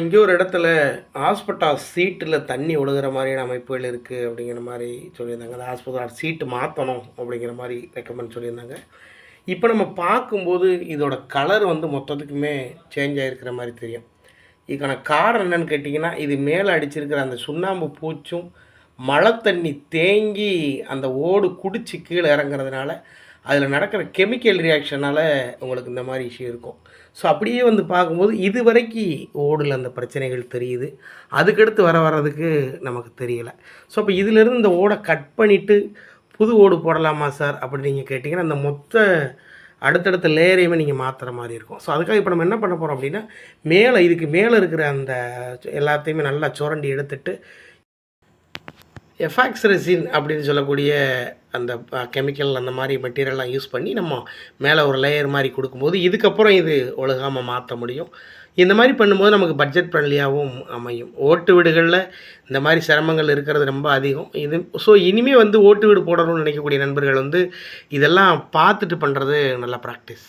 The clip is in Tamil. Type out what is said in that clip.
இங்கே ஒரு இடத்துல ஹாஸ்பிட்டல் சீட்டில் தண்ணி ஒழுகிற மாதிரியான அமைப்புகள் இருக்குது அப்படிங்கிற மாதிரி சொல்லியிருந்தாங்க. அந்த ஹாஸ்பிட்டல் சீட்டு மாற்றணும் அப்படிங்கிற மாதிரி ரெக்கமெண்ட் சொல்லியிருந்தாங்க. இப்போ நம்ம பார்க்கும்போது இதோட கலர் வந்து மொத்தத்துக்குமே சேஞ்ச் ஆகிருக்கிற மாதிரி தெரியும். இதுக்கான காரணம் என்னென்னு கேட்டிங்கன்னா இது மேலே அடிச்சிருக்கிற அந்த சுண்ணாம்பு பூச்சும் மழை தண்ணி தேங்கி அந்த ஓடு குடிச்சு கீழே இறங்குறதுனால அதில் நடக்கிற கெமிக்கல் ரியாக்ஷனால் உங்களுக்கு இந்த மாதிரி இஷ்யூ இருக்கும். ஸோ அப்படியே வந்து பார்க்கும்போது இது வரைக்கும் ஓடில் அந்த பிரச்சனைகள் தெரியுது. அதுக்கடுத்து வர வர்றதுக்கு நமக்கு தெரியலை. ஸோ அப்போ இதிலேருந்து இந்த ஓடை கட் பண்ணிவிட்டு புது ஓடு போடலாமா சார்? அப்படி நீங்கள் கேட்டிங்கன்னா அந்த மொத்த அடுத்தடுத்த லேயரையுமே நீங்கள் மாற்றுற மாதிரி இருக்கும். ஸோ அதுக்காக இப்போ நம்ம என்ன பண்ண போகிறோம் அப்படின்னா மேலே இதுக்கு மேலே இருக்கிற அந்த எல்லாத்தையுமே நல்லா சுரண்டி எடுத்துட்டு எஃபாக்ஸ் ரெசின் அப்படின்னு சொல்லக்கூடிய அந்த கெமிக்கல் அந்த மாதிரி மெட்டீரியல்லாம் யூஸ் பண்ணி நம்ம மேலே ஒரு லேயர் மாதிரி கொடுக்கும்போது இதுக்கப்புறம் இது ஒழுகாமல் மாற்ற முடியும். இந்த மாதிரி பண்ணும்போது நமக்கு பட்ஜெட் ஃப்ரெண்ட்லியாகவும் அமையும். ஓட்டு வீடுகளில் இந்த மாதிரி சிரமங்கள் இருக்கிறது ரொம்ப அதிகம். இது ஸோ இனிமேல் வந்து ஓட்டு வீடு போடணும்னு நினைக்கக்கூடிய நண்பர்கள் வந்து இதெல்லாம் பார்த்துட்டு பண்ணுறது நல்ல ப்ராக்டிஸ்